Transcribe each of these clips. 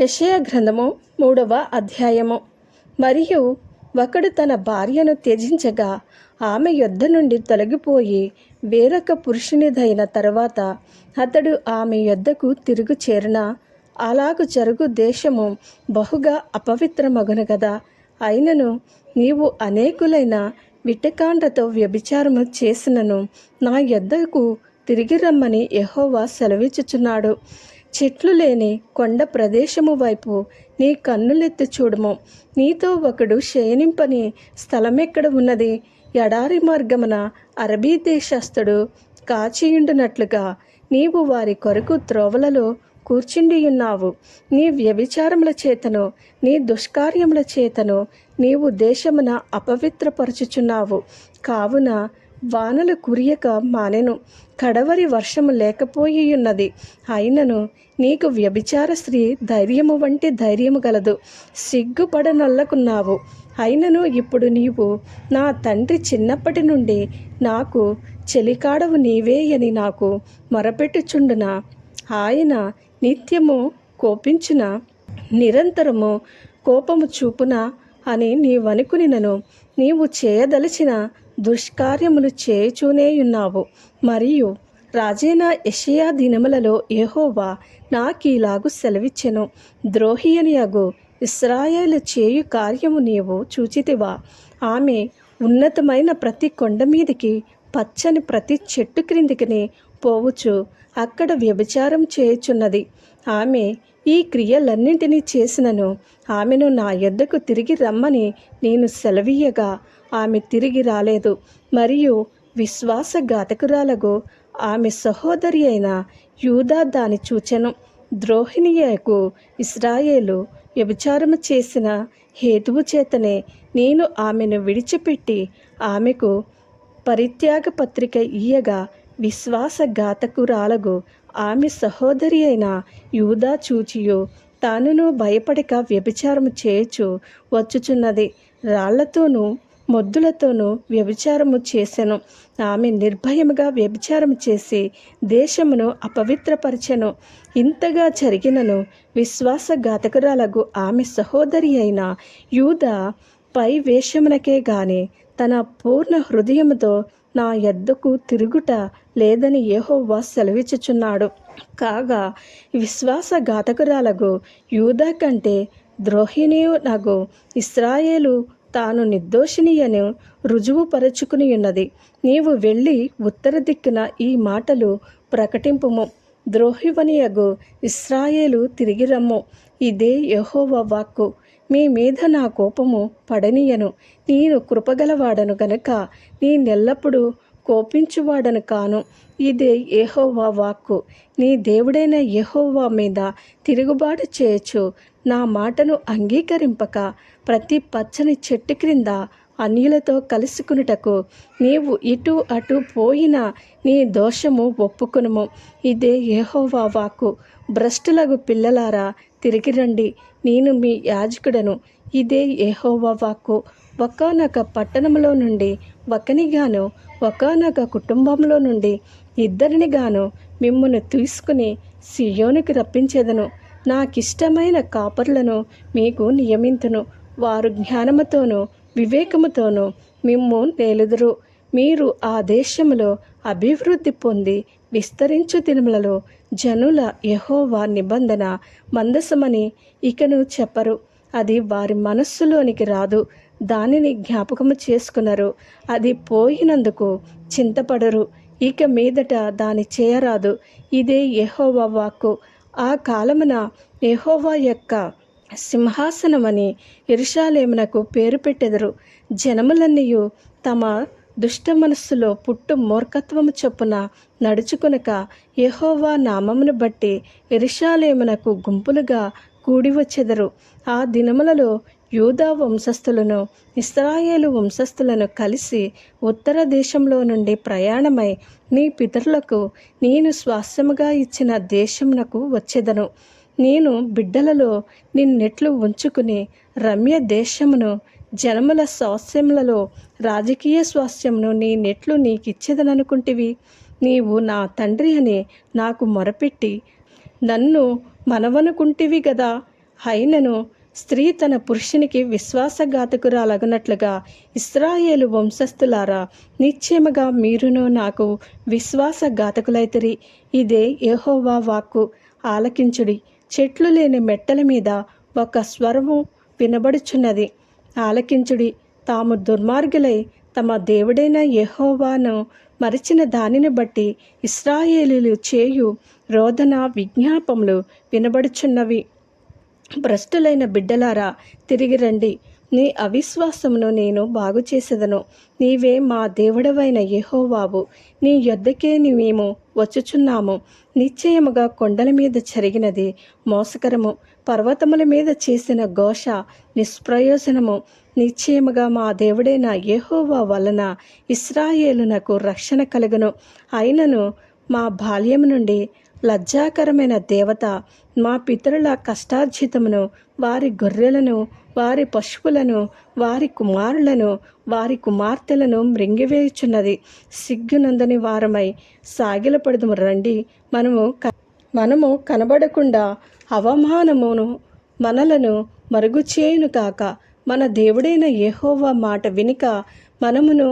యషయ గ్రంథము మూడవ అధ్యాయము. మరియు ఒకడు తన భార్యను త్యజించగా ఆమె యొద్ద నుండి తొలగిపోయి వేరొక పురుషునిదైన తర్వాత అతడు ఆమె యొద్దకు తిరుగు చేరిన అలాగు జరుగు దేశము బహుగా అపవిత్రమగును కదా అయినను నీవు అనేకులైన విటకాండతో వ్యభిచారము చేసినను నా యొద్దకు తిరిగి రమ్మని యహోవా సెలవిచ్చుచున్నాడు. చెట్లు లేని కొండ ప్రదేశము వైపు నీ కన్నులెత్తి చూడము. నీతో ఒకడు శయనింపని స్థలమెక్కడ ఉన్నది? ఎడారి మార్గమున అరబీ దేశస్థుడు కాచియుండునట్లుగా నీవు వారి కొరకు త్రోవలలో కూర్చుండి ఉన్నావు నీ వ్యభిచారముల చేతను నీ దుష్కార్యముల చేతను నీవు దేశమున అపవిత్రపరచుచున్నావు. కావున వానలు కురియక మానెను. కడవరి వర్షము లేకపోయియున్నది. అయినను నీకు వ్యభిచార స్త్రీ ధైర్యము వంటి ధైర్యము గలదు. సిగ్గుపడనొల్లకున్నావు. అయినను ఇప్పుడు నీవు నా తండ్రి చిన్నప్పటి నుండి నాకు చెలికాడవు నీవే అని నాకు మొరపెట్టుచుండున? ఆయన నిత్యము కోపించిన? నిరంతరము కోపము చూపున? అని నీవనుకునినను. నీవు చేయదలిచిన దుష్కార్యములు చేయుచూనేయున్నావు. మరియు రాజైన యెషయా దినములలో యెహోవా నాకీలాగు సెలవిచ్చెను. ద్రోహి అని అగు ఇస్రాయేలు చేయు కార్యము నీవు చూచితివా. ఆమె ఉన్నతమైన ప్రతి కొండ మీదికి పచ్చని ప్రతి చెట్టు క్రిందికిని పోవచ్చు అక్కడ వ్యభిచారం చేయుచున్నది. ఆమె ఈ క్రియలన్నింటినీ చేసినను. ఆమెను నా యొద్దకు తిరిగి రమ్మని నేను సెలవీయగా. ఆమె తిరిగి రాలేదు. మరియు విశ్వాసఘాతకురాలకు ఆమె సహోదరి అయిన యూదా దాని చూచెను. ద్రోహిణియకు ఇస్రాయేలు వ్యభిచారము చేసిన హేతువు చేతనే నేను ఆమెను విడిచిపెట్టి ఆమెకు పరిత్యాగ పత్రిక ఇయ్యగా విశ్వాసఘాతకురాలగు ఆమె సహోదరి అయిన యూదా చూచియు తానును భయపడక వ్యభిచారము చేయచు వచ్చుచున్నది. రాళ్ళతోనూ మొద్దులతోనూ వ్యభిచారము చేసెను. ఆమె నిర్భయముగా వ్యభిచారము చేసి దేశమును అపవిత్రపరిచెను. ఇంతగా జరిగినను విశ్వాసఘాతకురాలకు ఆమె సహోదరి అయిన యూద పై వేషమునకే గాని తన పూర్ణ హృదయముతో నా ఎద్దకు తిరుగుట లేదని ఏహోవా సెలవిచ్చుచున్నాడు. కాగా విశ్వాసఘాతకురాలగు యూదా కంటే ద్రోహిణియు నగు ఇస్రాయేలు తాను నిర్దోషినియను రుజువుపరచుకుని ఉన్నది నీవు వెళ్ళి ఉత్తర దిక్కున ఈ మాటలు ప్రకటింపుము. ద్రోహివనియగు ఇస్రాయేలు తిరిగి రమ్ము. ఇదే యహోవ వాక్కు. మీ మీద నా కోపము పడనీయను. నేను కృపగలవాడను గనక నేనెల్లప్పుడూ కోపించువాడను కాను. ఇదే యెహోవా వాక్కు. నీ దేవుడైన యెహోవా మీద తిరుగుబాటు చేయొచ్చు. నా మాటను అంగీకరింపక ప్రతి పచ్చని చెట్టు క్రింద అన్యులతో కలుసుకునుటకు నీవు ఇటు అటు పోయిన నీ దోషము ఒప్పుకునుము. ఇదే యెహోవా వాక్కు. భ్రష్టులగు పిల్లలారా తిరిగి రండి. నేను మీ యాజకుడను. ఇదే యెహోవా వాక్కు. ఒకనొక పట్టణంలో నుండి ఒకనిగాను ఒకనొక కుటుంబంలో నుండి ఇద్దరినిగాను మిమ్మును తీసుకుని సియోనికి రప్పించేదను. నాకిష్టమైన కాపరులను మీకు నియమింతును. వారు జ్ఞానముతోనూ వివేకముతోనూ మిమ్ము నేలుదురు. మీరు ఆ దేశములో అభివృద్ధి పొంది విస్తరించు దినములలో జనుల యహోవా నిబంధన మందసమని ఇకను చెప్పరు. అది వారి మనస్సులోనికి రాదు. దానిని జ్ఞాపకము చేసుకున్నారు అది పోయినందుకు చింతపడరు. ఇక మీదట దాని చేయరాదు. ఇదే యహోవా వాక్కు. ఆ కాలమున యహోవా యొక్క సింహాసనమని ఇరుషాలేమునకు పేరు పెట్టెదరు. జనములన్నీయు తమ దుష్ట మనస్సులో పుట్టు మూర్ఖత్వము చొప్పున నడుచుకునక యెహోవా నామమును బట్టి ఎరుషాలేమునకు గుంపులుగా కూడి వచ్చెదరు ఆ దినములలో యూదా వంశస్థులను ఇస్రాయేలు వంశస్థులను కలిసి ఉత్తర దేశంలో నుండి ప్రయాణమై నీ పితరులకు నేను స్వాస్యముగా ఇచ్చిన దేశమునకు వచ్చెదను. నేను బిడ్డలలో నిన్నెట్లు ఉంచుకుని రమ్య దేశమును జనముల స్వాస్థ్యములలో రాజకీయ స్వాస్థ్యమును నీ నెట్లు నీకిచ్చేదననుకుంటివి. నీవు నా తండ్రి అని నాకు మొరపెట్టి నన్ను మనవనుకుంటివి గదా. అయినను స్త్రీ తన పురుషునికి విశ్వాసఘాతకురాలగునట్లుగా ఇస్రాయేలు వంశస్థులారా నిశ్చయముగా మీరును నాకు విశ్వాసఘాతకులైతరి. ఇదే యెహోవా వాక్కు. ఆలకించుడి. చెట్లు లేని మెట్టల మీద ఒక స్వరము వినబడుచున్నది. ఆలకించుడి తాము దుర్మార్గులై తమ దేవుడైన యహోవాను మరిచిన దానిని బట్టి ఇస్రాయేలీలు చేయు రోదన విజ్ఞాపములు వినబడుచున్నవి. భ్రష్టులైన బిడ్డలారా తిరిగి రండి. నీ అవిశ్వాసమును నేను బాగు చేసేదను. నీవే మా దేవుడవైన యెహోవావు. నీ యొద్దకే మేము వచ్చుచున్నాము. నిశ్చయముగా కొండల మీద జరిగినది మోసకరము. పర్వతముల మీద చేసిన ఘోష నిష్ప్రయోజనము. నిశ్చయముగా మా దేవుడైన యెహోవా వలన ఇస్రాయేలునకు రక్షణ కలుగును. అయినను మా బాల్యము నుండి లజ్జాకరమైన దేవత మా పితరుల కష్టార్జితమును వారి గొర్రెలను వారి పశువులను వారి కుమారులను వారి కుమార్తెలను మృంగివేయుచున్నది. సిగ్గునందని వారమై సాగిలపడదుము. రండి మనము క- మనము కనబడకుండా అవమానమును మనలను మరుగుచేయును కాక మన దేవుడైన యెహోవా మాట వినిక మనమును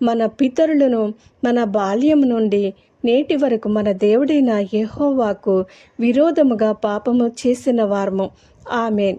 మన పితరులను మన బాల్యము నుండి నేటి వరకు మన దేవుడైన యెహోవాకు విరోధముగా పాపము చేసిన వారము. ఆమెన్.